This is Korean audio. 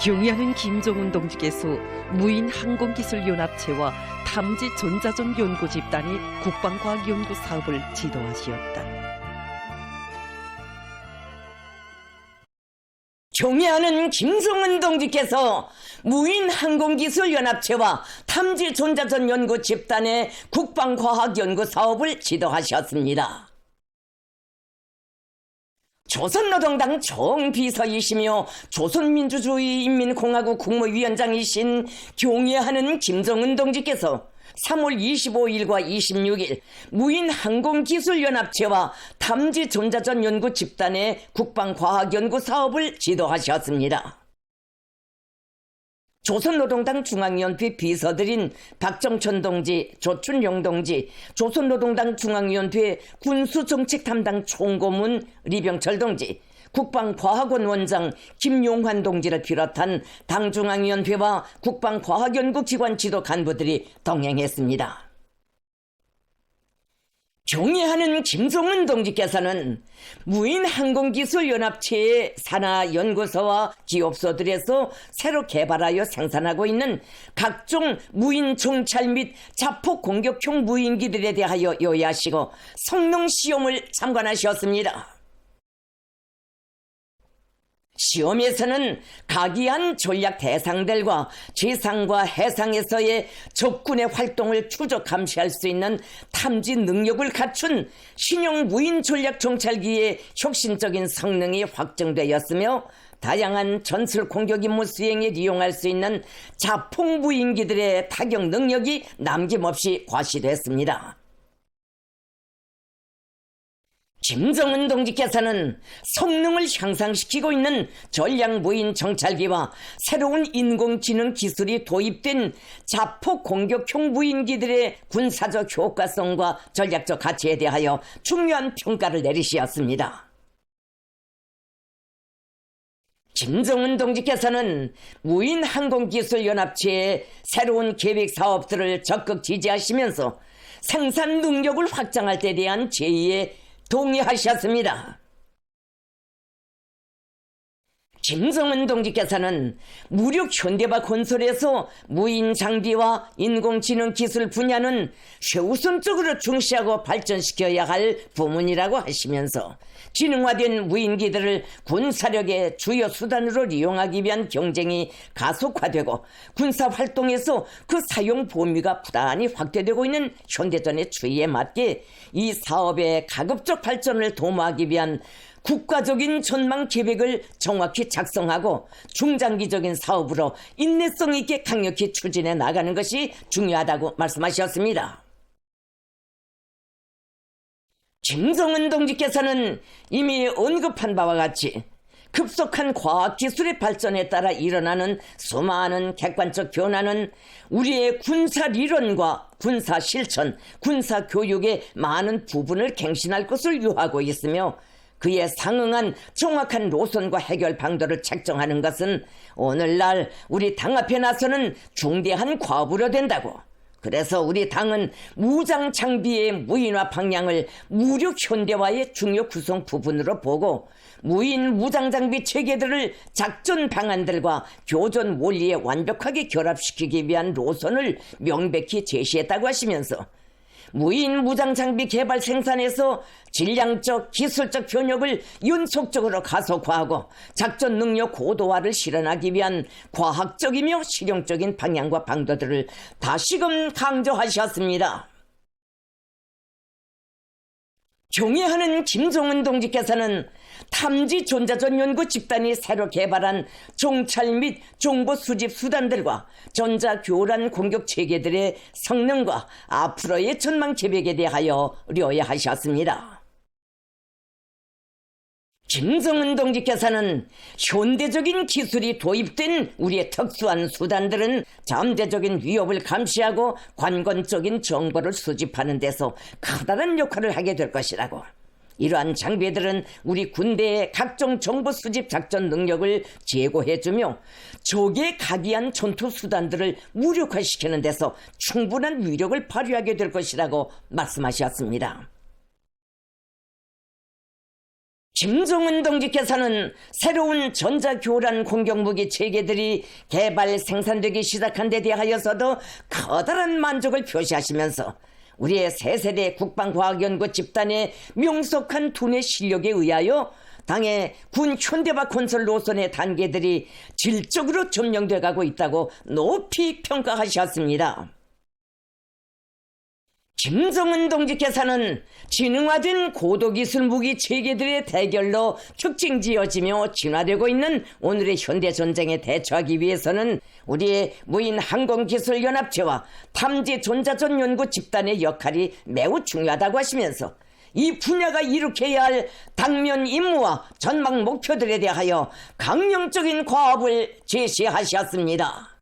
경의하는 김종훈 동지께서 무인 항공기술연합체와 탐지 전자전 연구 집단이 국방과학 연구 사업을 지도하시었다. 경애하는 김성은 동지께서 무인항공기술연합체와 탐지전자전 연구 집단의 국방과학 연구 사업을 지도하셨습니다. 조선노동당 정비서이시며 조선민주주의인민공화국 국무위원장이신 경애하는 김정은 동지께서 3월 25일과 26일 무인 항공기술연합체와 탐지 전자전 연구 집단의 국방과학연구 사업을 지도하셨습니다. 조선노동당 중앙위원회 비서들인 박정천 동지, 조춘용 동지, 조선노동당 중앙위원회 군수정책 담당 총고문 리병철 동지, 국방과학원 원장 김용환 동지를 비롯한 당중앙위원회와 국방과학연구기관 지도 간부들이 동행했습니다. 경애하는 김종은 동지께서는 무인항공기술연합체의 산하연구소와 기업소들에서 새로 개발하여 생산하고 있는 각종 무인 정찰 및 자폭 공격형 무인기들에 대하여 요야하시고 성능 시험을 참관하셨습니다. 시험에서는 각이한 전략 대상들과 지상과 해상에서의 적군의 활동을 추적 감시할 수 있는 탐지 능력을 갖춘 신형 무인 전략 정찰기의 혁신적인 성능이 확정되었으며 다양한 전술 공격 임무 수행에 이용할 수 있는 자폭 무인기들의 타격 능력이 남김없이 과시됐습니다. 김정은 동지께서는 성능을 향상시키고 있는 전략 무인 정찰기와 새로운 인공지능 기술이 도입된 자폭 공격형 무인기들의 군사적 효과성과 전략적 가치에 대하여 중요한 평가를 내리시었습니다. 김정은 동지께서는 무인 항공기술 연합체의 새로운 계획 사업들을 적극 지지하시면서 생산 능력을 확장할 때 대한 제의에 동의하셨습니다. 김성은 동지께서는 무력 현대화 건설에서 무인 장비와 인공지능 기술 분야는 최우선적으로 중시하고 발전시켜야 할 부문이라고 하시면서 지능화된 무인기들을 군사력의 주요 수단으로 이용하기 위한 경쟁이 가속화되고 군사 활동에서 그 사용 범위가 부단히 확대되고 있는 현대전의 추이에 맞게 이 사업의 가급적 발전을 도모하기 위한 국가적인 전망 계획을 정확히 작성하고 중장기적인 사업으로 인내성 있게 강력히 추진해 나가는 것이 중요하다고 말씀하셨습니다. 김성은 동지께서는 이미 언급한 바와 같이 급속한 과학기술의 발전에 따라 일어나는 수많은 객관적 변화는 우리의 군사 리론과 군사 실천, 군사 교육의 많은 부분을 갱신할 것을 요하고 있으며 그에 상응한 정확한 노선과 해결 방도를 책정하는 것은 오늘날 우리 당 앞에 나서는 중대한 과부로 된다고. 그래서 우리 당은 무장 장비의 무인화 방향을 무력 현대화의 중요 구성 부분으로 보고 무인 무장 장비 체계들을 작전 방안들과 교전 원리에 완벽하게 결합시키기 위한 노선을 명백히 제시했다고 하시면서 무인 무장 장비 개발 생산에서 질량적 기술적 변혁을 연속적으로 가속화하고 작전 능력 고도화를 실현하기 위한 과학적이며 실용적인 방향과 방도들을 다시금 강조하셨습니다. 경애하는 김종은 동지께서는 탐지 전자전 연구 집단이 새로 개발한 정찰 및 정보 수집 수단들과 전자 교란 공격 체계들의 성능과 앞으로의 전망 계획에 대하여 료야하셨습니다. 김성은 동지께서는 현대적인 기술이 도입된 우리의 특수한 수단들은 잠재적인 위협을 감시하고 관건적인 정보를 수집하는 데서 커다란 역할을 하게 될 것이라고. 이러한 장비들은 우리 군대의 각종 정보 수집 작전 능력을 제고해주며 적의 각이한 전투 수단들을 무력화시키는 데서 충분한 위력을 발휘하게 될 것이라고 말씀하셨습니다. 김정은 동지께서는 새로운 전자교란 공격무기 체계들이 개발 생산되기 시작한 데 대하여서도 커다란 만족을 표시하시면서 우리의 새 세대 국방과학연구 집단의 명석한 두뇌 실력에 의하여 당의 군 현대화 건설 노선의 단계들이 질적으로 점령돼 가고 있다고 높이 평가하셨습니다. 김정은 동지께서는 지능화된 고도기술 무기 체계들의 대결로 특징 지어지며 진화되고 있는 오늘의 현대 전쟁에 대처하기 위해서는 우리의 무인 항공기술연합체와 탐지 전자전 연구 집단의 역할이 매우 중요하다고 하시면서 이 분야가 이룩해야 할 당면 임무와 전망 목표들에 대하여 강령적인 과업을 제시하셨습니다.